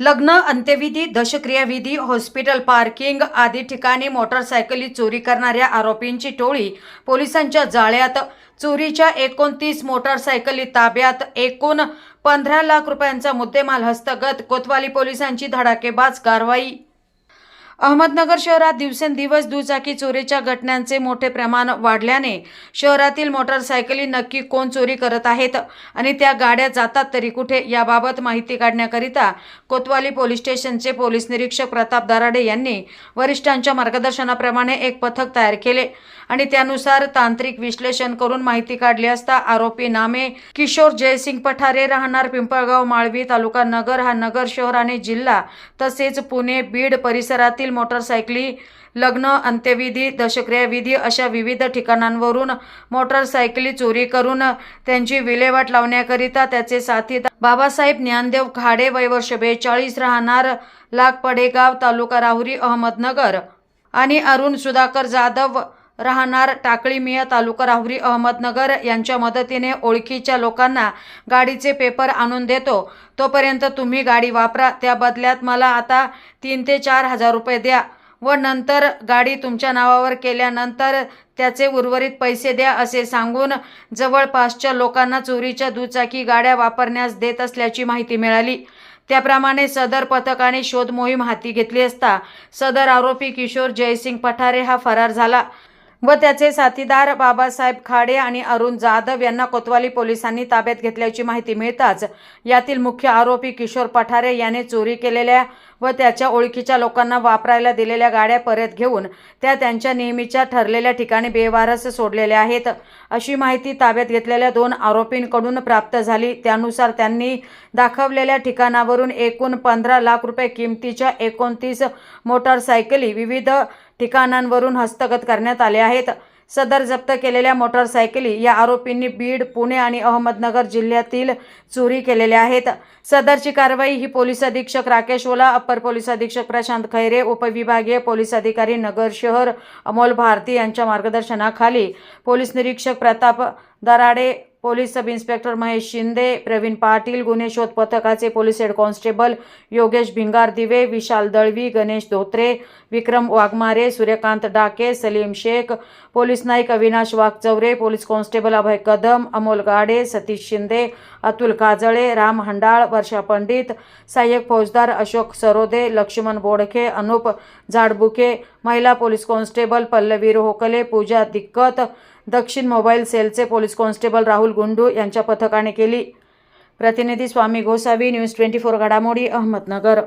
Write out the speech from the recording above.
लग्न अंत्यविधी दशक्रियाविधी hospital parking आदी ठिकाणी मोटरसायकली चोरी करणाऱ्या आरोपींची टोळी पोलिसांच्या जाळ्यात. चोरीच्या एकोणतीस मोटरसायकली ताब्यात. एकूण पंधरा लाख रुपयांचा मुद्देमाल हस्तगत. कोतवाली पोलिसांची धडाकेबाज कारवाई. अहमदनगर शहरात दिवसेंदिवस दुचाकी चोरीच्या घटनांचे मोठे प्रमाण वाढल्याने शहरातील मोटरसायकली नक्की कोण चोरी करत आहेत आणि त्या गाड्या जातात तरी कुठे याबाबत माहिती काढण्याकरिता कोतवाली पोलीस स्टेशनचे पोलीस निरीक्षक प्रताप दराडे यांनी वरिष्ठांच्या मार्गदर्शनाप्रमाणे एक पथक तयार केले आणि त्यानुसार तांत्रिक विश्लेषण करून माहिती काढली असता आरोपी नामे किशोर जयसिंग पठारे राहणार पिंपळगाव माळवी तालुका नगर हा नगर शहर आणि जिल्हा तसेच पुणे बीड परिसरातील मोटरसायकली लग्न अंत्यविधी दशक्रियाविधी अशा विविध ठिकाणांवरून मोटरसायकली चोरी करून त्यांची विल्हेवाट लावण्याकरिता त्याचे साथीदार बाबासाहेब ज्ञानदेव खाडे वय वर्ष बेचाळीस राहणार लागपडेगाव तालुका राहुरी अहमदनगर आणि अरुण सुधाकर जाधव राहणार टाकळीमिया तालुका राहुरी अहमदनगर यांच्या मदतीने ओळखीच्या लोकांना गाडीचे पेपर आणून देतो. तोपर्यंत तुम्ही गाडी वापरा. त्या बदल्यात मला आता तीन ते चार हजार रुपये द्या व नंतर गाडी तुमच्या नावावर केल्यानंतर त्याचे उर्वरित पैसे द्या असे सांगून जवळपासच्या लोकांना चोरीच्या दुचाकी गाड्या वापरण्यास देत असल्याची माहिती मिळाली. त्याप्रमाणे सदर पथकाने शोध मोहीम हाती घेतली असता सदर आरोपी किशोर जयसिंग पठारे हा फरार झाला. व त्याचे साथीदार बाबासाहेब खाडे आणि अरुण जाधव यांना कोतवाली पोलिसांनी ताब्यात घेतल्याची माहिती मिळताच यातील मुख्य आरोपी किशोर पठारे याने चोरी केलेल्या व त्याच्या ओळखीच्या लोकांना वापरायला दिलेल्या गाड्या परत घेऊन त्या त्यांच्या नेहमीच्या ठरलेल्या ठिकाणी बेवारस सोडलेल्या आहेत. अशी माहिती ताब्यात घेतलेल्या दोन आरोपींकडून प्राप्त झाली. त्यानुसार त्यांनी दाखवलेल्या ठिकाणावरून एकूण पंधरा लाख रुपये किमतीच्या एकोणतीस मोटारसायकली विविध ठिकाणांवरून हस्तगत करण्यात आले आहेत. सदर जप्त केलेल्या मोटारसायकली या आरोपींनी बीड पुणे आणि अहमदनगर जिल्ह्यातील चोरी केलेल्या आहेत. सदरची कारवाई ही पोलीस अधीक्षक राकेश ओला अप्पर पोलीस अधीक्षक प्रशांत खैरे उपविभागीय पोलीस अधिकारी नगर शहर अमोल भारती यांच्या मार्गदर्शनाखाली. पोलीस निरीक्षक Pratap Darade police sub inspector Mahesh Shinde Pravin Patil गुन्हे शोध पथकाचे police head constable Yogesh Bhingardive Vishal Dalvi Ganesh Dhotre Vikram Waghmare Suryakant Dake Salim Shaikh police naik Avinash Waghchaure police constable Abhay Kadam Amol Gade Satish Shinde Atul Kajale Ram Handal Varsha Pandit सहाय्यक फौजदार अशोक सरोदे लक्ष्मण बोडखे अनुप झाडबुके महिला police constable Pallavi Rohakale Pooja दिक्कत दक्षिण mobile सेलचे police constable Rahul Gundu यांच्या पथकाने केली. प्रतिनिधी Swami Gosavi news twenty four घडामोडी अहमदनगर.